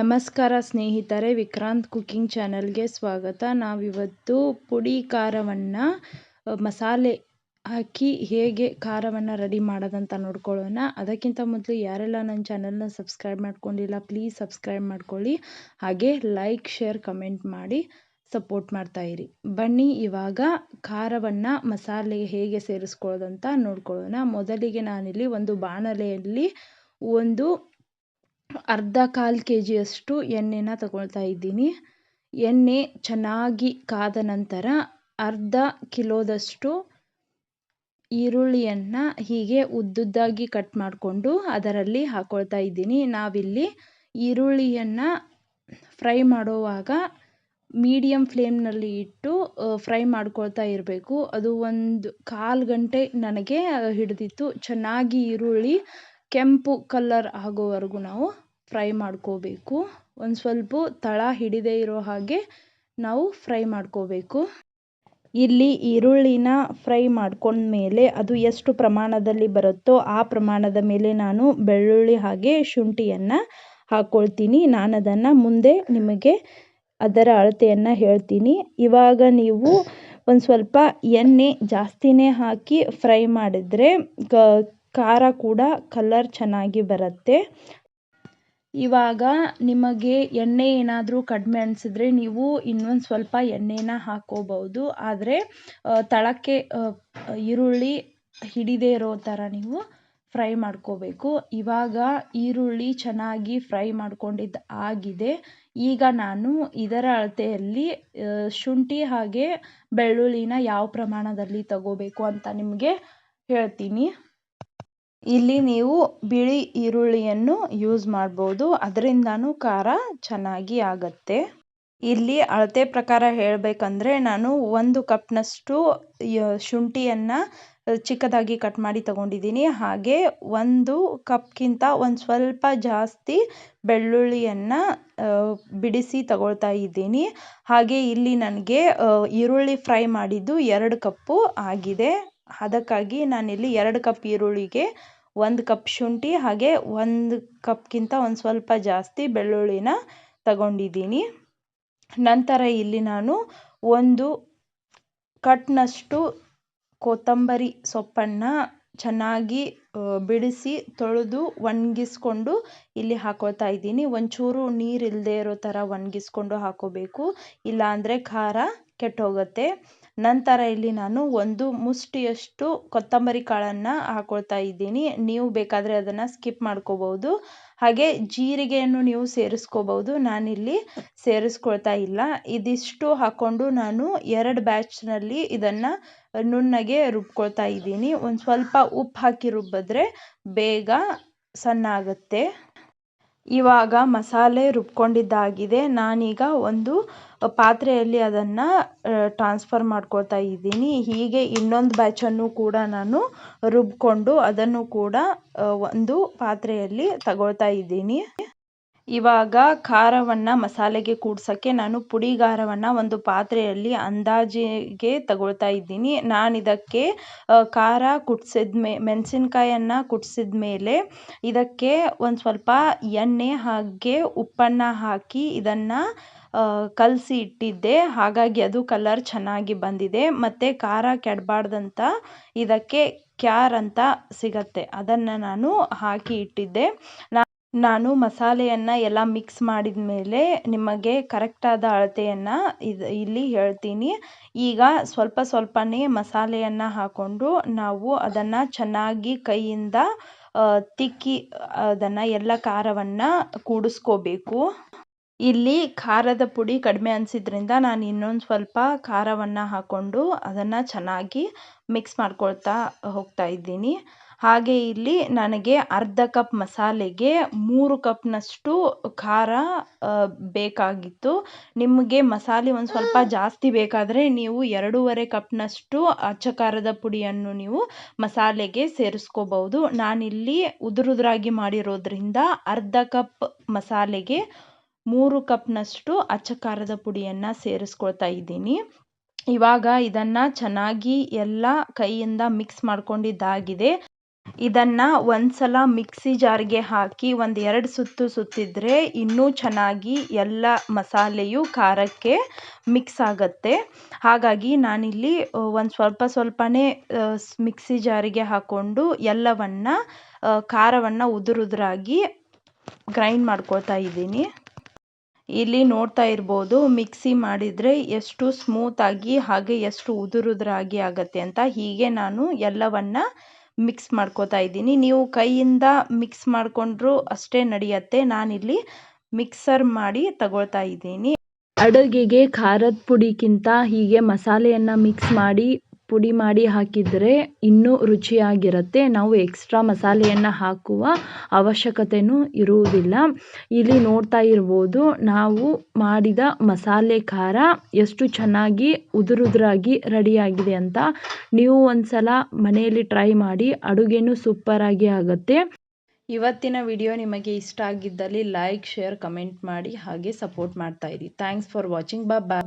ನಮಸ್ಕಾರ ಸ್ನೇಹಿತರೆ, ವಿಕ್ರಾಂತ್ ಕುಕ್ಕಿಂಗ್ ಚಾನಲ್ಗೆ ಸ್ವಾಗತ. ನಾವಿವತ್ತು ಪುಡಿ ಖಾರವನ್ನು ಮಸಾಲೆ ಹಾಕಿ ಹೇಗೆ ಖಾರವನ್ನು ರೆಡಿ ಮಾಡೋದಂತ ನೋಡ್ಕೊಳ್ಳೋಣ. ಅದಕ್ಕಿಂತ ಮೊದಲು ಯಾರೆಲ್ಲ ನನ್ನ ಚಾನಲ್ನ ಸಬ್ಸ್ಕ್ರೈಬ್ ಮಾಡ್ಕೊಂಡಿಲ್ಲ, ಪ್ಲೀಸ್ ಸಬ್ಸ್ಕ್ರೈಬ್ ಮಾಡ್ಕೊಳ್ಳಿ. ಹಾಗೆ ಲೈಕ್, ಶೇರ್, ಕಮೆಂಟ್ ಮಾಡಿ ಸಪೋರ್ಟ್ ಮಾಡ್ತಾ ಇರಿ. ಬನ್ನಿ, ಇವಾಗ ಖಾರವನ್ನು ಮಸಾಲೆಗೆ ಹೇಗೆ ಸೇರಿಸ್ಕೊಳ್ಳೋದಂತ ನೋಡ್ಕೊಳ್ಳೋಣ. ಮೊದಲಿಗೆ ನಾನಿಲ್ಲಿ ಒಂದು ಬಾಣಲೆಯಲ್ಲಿ ಒಂದು ಅರ್ಧ ಕಾಲು ಕೆ ಜಿಯಷ್ಟು ಎಣ್ಣೆನ ತಗೊಳ್ತಾ ಇದ್ದೀನಿ. ಎಣ್ಣೆ ಚೆನ್ನಾಗಿ ಕಾದ ನಂತರ ಅರ್ಧ ಕಿಲೋದಷ್ಟು ಈರುಳ್ಳಿಯನ್ನು ಹೀಗೆ ಉದ್ದುದ್ದಾಗಿ ಕಟ್ ಮಾಡಿಕೊಂಡು ಅದರಲ್ಲಿ ಹಾಕ್ಕೊಳ್ತಾ ಇದ್ದೀನಿ. ನಾವಿಲ್ಲಿ ಈರುಳ್ಳಿಯನ್ನು ಫ್ರೈ ಮಾಡುವಾಗ ಮೀಡಿಯಮ್ ಫ್ಲೇಮ್ನಲ್ಲಿ ಇಟ್ಟು ಫ್ರೈ ಮಾಡ್ಕೊಳ್ತಾ ಇರಬೇಕು. ಅದು ಒಂದು ಕಾಲು ಗಂಟೆ ನನಗೆ ಹಿಡಿದಿತ್ತು. ಚೆನ್ನಾಗಿ ಈರುಳ್ಳಿ ಕೆಂಪು ಕಲ್ಲರ್ ಆಗೋವರೆಗೂ ನಾವು ಫ್ರೈ ಮಾಡ್ಕೋಬೇಕು. ಒಂದು ಸ್ವಲ್ಪ ತಳ ಹಿಡಿದೇ ಇರೋ ಹಾಗೆ ನಾವು ಫ್ರೈ ಮಾಡ್ಕೋಬೇಕು. ಇಲ್ಲಿ ಈರುಳ್ಳಿನ ಫ್ರೈ ಮಾಡ್ಕೊಂಡ್ಮೇಲೆ ಅದು ಎಷ್ಟು ಪ್ರಮಾಣದಲ್ಲಿ ಬರುತ್ತೋ ಆ ಪ್ರಮಾಣದ ಮೇಲೆ ನಾನು ಬೆಳ್ಳುಳ್ಳಿ ಹಾಗೆ ಶುಂಠಿಯನ್ನು ಹಾಕ್ಕೊಳ್ತೀನಿ ನಾನು ಅದನ್ನು ಮುಂದೆ ನಿಮಗೆ ಅದರ ಅಳತೆಯನ್ನು ಹೇಳ್ತೀನಿ. ಇವಾಗ ನೀವು ಒಂದು ಸ್ವಲ್ಪ ಎಣ್ಣೆ ಜಾಸ್ತಿನೇ ಹಾಕಿ ಫ್ರೈ ಮಾಡಿದರೆ ಖಾರ ಕೂಡ, ಕಲರ್ ಚೆನ್ನಾಗಿ ಬರುತ್ತೆ. ಇವಾಗ ನಿಮಗೆ ಎಣ್ಣೆ ಏನಾದರೂ ಕಡಿಮೆ ಅನಿಸಿದ್ರೆ ನೀವು ಇನ್ನೊಂದು ಸ್ವಲ್ಪ ಎಣ್ಣೆನ ಹಾಕ್ಕೋಬಹುದು ಆದರೆ ತಳಕ್ಕೆ ಈರುಳ್ಳಿ ಹಿಡಿದೇ ಇರೋ ಥರ ನೀವು ಫ್ರೈ ಮಾಡ್ಕೋಬೇಕು. ಇವಾಗ ಈರುಳ್ಳಿ ಚೆನ್ನಾಗಿ ಫ್ರೈ ಮಾಡ್ಕೊಂಡಿದ್ದು ಆಗಿದೆ. ಈಗ ನಾನು ಇದರ ಅಳತೆಯಲ್ಲಿ ಶುಂಠಿ ಹಾಗೆ ಬೆಳ್ಳುಳ್ಳಿನ ಯಾವ ಪ್ರಮಾಣದಲ್ಲಿ ತಗೋಬೇಕು ಅಂತ ನಿಮಗೆ ಹೇಳ್ತೀನಿ. ಇಲ್ಲಿ ನೀವು ಬಿಳಿ ಈರುಳ್ಳಿಯನ್ನು ಯೂಸ್ ಮಾಡ್ಬೋದು. ಅದರಿಂದನೂ ಖಾರ ಚೆನ್ನಾಗಿ ಆಗುತ್ತೆ. ಇಲ್ಲಿ ಅಳತೆ ಪ್ರಕಾರ ಹೇಳಬೇಕಂದ್ರೆ ನಾನು ಒಂದು ಕಪ್ನಷ್ಟು ಶುಂಠಿಯನ್ನು ಚಿಕ್ಕದಾಗಿ ಕಟ್ ಮಾಡಿ ತಗೊಂಡಿದ್ದೀನಿ. ಹಾಗೆ ಒಂದು ಕಪ್ಗಿಂತ ಒಂದು ಸ್ವಲ್ಪ ಜಾಸ್ತಿ ಬೆಳ್ಳುಳ್ಳಿಯನ್ನು ಬಿಡಿಸಿ ತಗೊಳ್ತಾ ಇದ್ದೀನಿ. ಹಾಗೆ ಇಲ್ಲಿ ನನಗೆ ಈರುಳ್ಳಿ ಫ್ರೈ ಮಾಡಿದ್ದು ಎರಡು ಕಪ್ಪು ಆಗಿದೆ. ಅದಕ್ಕಾಗಿ ನಾನಿಲ್ಲಿ ಎರಡು ಕಪ್ ಈರುಳ್ಳಿಗೆ ಒಂದು ಕಪ್ ಶುಂಠಿ ಹಾಗೆ ಒಂದು ಕಪ್ಗಿಂತ ಒಂದು ಸ್ವಲ್ಪ ಜಾಸ್ತಿ ಬೆಳ್ಳುಳ್ಳಿನ ತಗೊಂಡಿದ್ದೀನಿ. ನಂತರ ಇಲ್ಲಿ ನಾನು ಒಂದು ಕಟ್ನಷ್ಟು ಕೊತ್ತಂಬರಿ ಸೊಪ್ಪನ್ನು ಚೆನ್ನಾಗಿ ಬಿಡಿಸಿ ತೊಳೆದು ಒಣಗಿಸ್ಕೊಂಡು ಇಲ್ಲಿ ಹಾಕೋತಾ ಇದ್ದೀನಿ. ಒಂಚೂರು ನೀರು ಇಲ್ಲದೆ ಇರೋ ಥರ ಒಣಗಿಸ್ಕೊಂಡು ಹಾಕೋಬೇಕು. ಇಲ್ಲಾಂದರೆ ಖಾರ ಕೆಟ್ಟೋಗುತ್ತೆ. ನಂತರ ಇಲ್ಲಿ ನಾನು ಒಂದು ಮುಷ್ಟಿಯಷ್ಟು ಕೊತ್ತಂಬರಿ ಕಾಳನ್ನು ಹಾಕ್ಕೊಳ್ತಾ ಇದ್ದೀನಿ. ನೀವು ಬೇಕಾದರೆ ಅದನ್ನು ಸ್ಕಿಪ್ ಮಾಡ್ಕೋಬಹುದು. ಹಾಗೆ ಜೀರಿಗೆಯನ್ನು ನೀವು ಸೇರಿಸ್ಕೋಬಹುದು. ನಾನಿಲ್ಲಿ ಸೇರಿಸ್ಕೊಳ್ತಾ ಇಲ್ಲ. ಇದಿಷ್ಟು ಹಾಕ್ಕೊಂಡು ನಾನು ಎರಡು ಬ್ಯಾಚ್ನಲ್ಲಿ ಇದನ್ನು ನುಣ್ಣಗೆ ರುಬ್ಕೊಳ್ತಾ ಇದ್ದೀನಿ. ಒಂದು ಸ್ವಲ್ಪ ಉಪ್ಪು ಹಾಕಿ ರುಬ್ಬಿದ್ರೆ ಬೇಗ ಸಣ್ಣ ಆಗುತ್ತೆ ಇವಾಗ ಮಸಾಲೆ ರುಬ್ಕೊಂಡಿದ್ದಾಗಿದೆ. ನಾನೀಗ ಒಂದು ಪಾತ್ರೆಯಲ್ಲಿ ಅದನ್ನು ಟ್ರಾನ್ಸ್ಫರ್ ಮಾಡ್ಕೊಳ್ತಾ ಇದ್ದೀನಿ. ಹೀಗೆ ಇನ್ನೊಂದು ಬ್ಯಾಚನ್ನು ಕೂಡ ನಾನು ರುಬ್ಕೊಂಡು ಅದನ್ನು ಕೂಡ ಒಂದು ಪಾತ್ರೆಯಲ್ಲಿ ತಗೊಳ್ತಾ ಇದ್ದೀನಿ. ಇವಾಗ ಖಾರವನ್ನು ಮಸಾಲೆಗೆ ಕೂಡ್ಸೋಕ್ಕೆ ನಾನು ಪುಡಿ ಖಾರವನ್ನು ಒಂದು ಪಾತ್ರೆಯಲ್ಲಿ ಅಂದಾಜಿಗೆ ತಗೊಳ್ತಾ ಇದ್ದೀನಿ. ನಾನು ಇದಕ್ಕೆ ಖಾರ ಕುಟ್ಸಿದ ಮೇ, ಮೆಣಸಿನ್ಕಾಯನ್ನು ಕುಟ್ಸಿದ ಮೇಲೆ ಇದಕ್ಕೆ ಒಂದು ಸ್ವಲ್ಪ ಎಣ್ಣೆ ಹಾಗೆ ಉಪ್ಪನ್ನು ಹಾಕಿ ಇದನ್ನು ಕಲಸಿ ಇಟ್ಟಿದ್ದೆ. ಹಾಗಾಗಿ ಅದು ಕಲರ್ ಚೆನ್ನಾಗಿ ಬಂದಿದೆ. ಮತ್ತು ಖಾರ ಕೆಡಬಾರ್ದಂತ ಇದಕ್ಕೆ ಕ್ಯಾರ್ ಅಂತ ಸಿಗತ್ತೆ. ಅದನ್ನು ನಾನು ಹಾಕಿ ಇಟ್ಟಿದ್ದೆ. ನಾನು ಮಸಾಲೆಯನ್ನು ಎಲ್ಲ ಮಿಕ್ಸ್ ಮಾಡಿದ ಮೇಲೆ ನಿಮಗೆ ಕರೆಕ್ಟಾದ ಅಳತೆಯನ್ನು ಇದು ಇಲ್ಲಿ ಹೇಳ್ತೀನಿ. ಈಗ ಸ್ವಲ್ಪ ಸ್ವಲ್ಪನೇ ಮಸಾಲೆಯನ್ನು ಹಾಕ್ಕೊಂಡು ನಾವು ಅದನ್ನು ಚೆನ್ನಾಗಿ ಕೈಯಿಂದ ತಿಕ್ಕಿ ಅದನ್ನು ಎಲ್ಲ ಖಾರವನ್ನು ಕೂಡಿಸ್ಕೋಬೇಕು. ಇಲ್ಲಿ ಖಾರದ ಪುಡಿ ಕಡಿಮೆ ಅನಿಸಿದ್ರಿಂದ ನಾನು ಇನ್ನೊಂದು ಸ್ವಲ್ಪ ಖಾರವನ್ನು ಹಾಕ್ಕೊಂಡು ಅದನ್ನು ಚೆನ್ನಾಗಿ ಮಿಕ್ಸ್ ಮಾಡ್ಕೊಳ್ತಾ ಹೋಗ್ತಾ ಇದ್ದೀನಿ. ಹಾಗೆ ಇಲ್ಲಿ ನನಗೆ ಅರ್ಧ ಕಪ್ ಮಸಾಲೆಗೆ ಮೂರು ಕಪ್ನಷ್ಟು ಖಾರ ಬೇಕಾಗಿತ್ತು. ನಿಮಗೆ ಮಸಾಲೆ ಒಂದು ಸ್ವಲ್ಪ ಜಾಸ್ತಿ ಬೇಕಾದರೆ ನೀವು ಎರಡೂವರೆ ಕಪ್ನಷ್ಟು ಅಚ್ಚ ಖಾರದ ಪುಡಿಯನ್ನು ನೀವು ಮಸಾಲೆಗೆ ಸೇರಿಸ್ಕೋಬಹುದು. ನಾನಿಲ್ಲಿ ಉದುರುದುರಾಗಿ ಮಾಡಿರೋದ್ರಿಂದ ಅರ್ಧ ಕಪ್ ಮಸಾಲೆಗೆ ಮೂರು ಕಪ್ನಷ್ಟು ಅಚ್ಚ ಖಾರದ ಪುಡಿಯನ್ನು ಸೇರಿಸ್ಕೊಳ್ತಾ ಇದ್ದೀನಿ. ಇವಾಗ ಇದನ್ನು ಚೆನ್ನಾಗಿ ಎಲ್ಲ ಕೈಯಿಂದ ಮಿಕ್ಸ್ ಮಾಡ್ಕೊಂಡಿದ್ದಾಗಿದೆ. ಇದನ್ನು ಒಂದ್ಸಲ ಮಿಕ್ಸಿ ಜಾರ್ಗೆ ಹಾಕಿ ಒಂದು ಎರಡು ಸುತ್ತು ಸುತ್ತಿದ್ರೆ ಇನ್ನೂ ಚೆನ್ನಾಗಿ ಎಲ್ಲ ಮಸಾಲೆಯು ಖಾರಕ್ಕೆ ಮಿಕ್ಸ್ ಆಗುತ್ತೆ. ಹಾಗಾಗಿ ನಾನಿಲ್ಲಿ ಒಂದು ಸ್ವಲ್ಪ ಸ್ವಲ್ಪನೇ ಮಿಕ್ಸಿ ಜಾರಿಗೆ ಹಾಕ್ಕೊಂಡು ಎಲ್ಲವನ್ನು ಖಾರವನ್ನು ಉದುರುದುರಾಗಿ ಗ್ರೈಂಡ್ ಮಾಡ್ಕೊಳ್ತಾ ಇದ್ದೀನಿ. ಇಲ್ಲಿ ನೋಡ್ತಾ ಇರ್ಬೋದು, ಮಿಕ್ಸಿ ಮಾಡಿದರೆ ಎಷ್ಟು ಸ್ಮೂತಾಗಿ ಹಾಗೆ ಎಷ್ಟು ಉದುರುದುರಾಗಿ ಆಗುತ್ತೆ ಅಂತ. ಹೀಗೆ ನಾನು ಎಲ್ಲವನ್ನ ಮಿಕ್ಸ್ ಮಾಡ್ಕೋತಾ ಇದ್ದೀನಿ. ನೀವು ಕೈಯಿಂದ ಮಿಕ್ಸ್ ಮಾಡಿಕೊಂಡ್ರೂ ಅಷ್ಟೇ ನಡೆಯುತ್ತೆ. ನಾನಿಲ್ಲಿ ಮಿಕ್ಸರ್ ಮಾಡಿ ತಗೊಳ್ತಾ ಇದ್ದೀನಿ. ಅಡುಗೆಗೆ ಖಾರದ ಪುಡಿಗಿಂತ ಹೀಗೆ ಮಸಾಲೆಯನ್ನು ಮಿಕ್ಸ್ ಮಾಡಿ ಪುಡಿ ಮಾಡಿ ಹಾಕಿದರೆ ಇನ್ನೂ ರುಚಿಯಾಗಿರುತ್ತೆ. ನಾವು ಎಕ್ಸ್ಟ್ರಾ ಮಸಾಲೆಯನ್ನು ಹಾಕುವ ಅವಶ್ಯಕತೆಯೂ ಇರುವುದಿಲ್ಲ. ಇಲ್ಲಿ ನೋಡ್ತಾ ಇರ್ಬೋದು, ನಾವು ಮಾಡಿದ ಮಸಾಲೆ ಖಾರ ಎಷ್ಟು ಚೆನ್ನಾಗಿ ಉದುರುದುರಾಗಿ ರೆಡಿಯಾಗಿದೆ ಅಂತ ನೀವು ಒಂದ್ಸಲ ಮನೆಯಲ್ಲಿ ಟ್ರೈ ಮಾಡಿ ಅಡುಗೆನೂ ಸೂಪರಾಗಿ ಆಗುತ್ತೆ. ಇವತ್ತಿನ ವಿಡಿಯೋ ನಿಮಗೆ ಇಷ್ಟ ಆಗಿದ್ದಲ್ಲಿ ಲೈಕ್ ಶೇರ್ ಕಮೆಂಟ್ ಮಾಡಿ ಹಾಗೆ ಸಪೋರ್ಟ್ ಮಾಡ್ತಾ ಇರಿ. ಥ್ಯಾಂಕ್ಸ್ ಫಾರ್ ವಾಚಿಂಗ್ ಬಾ ಬಾ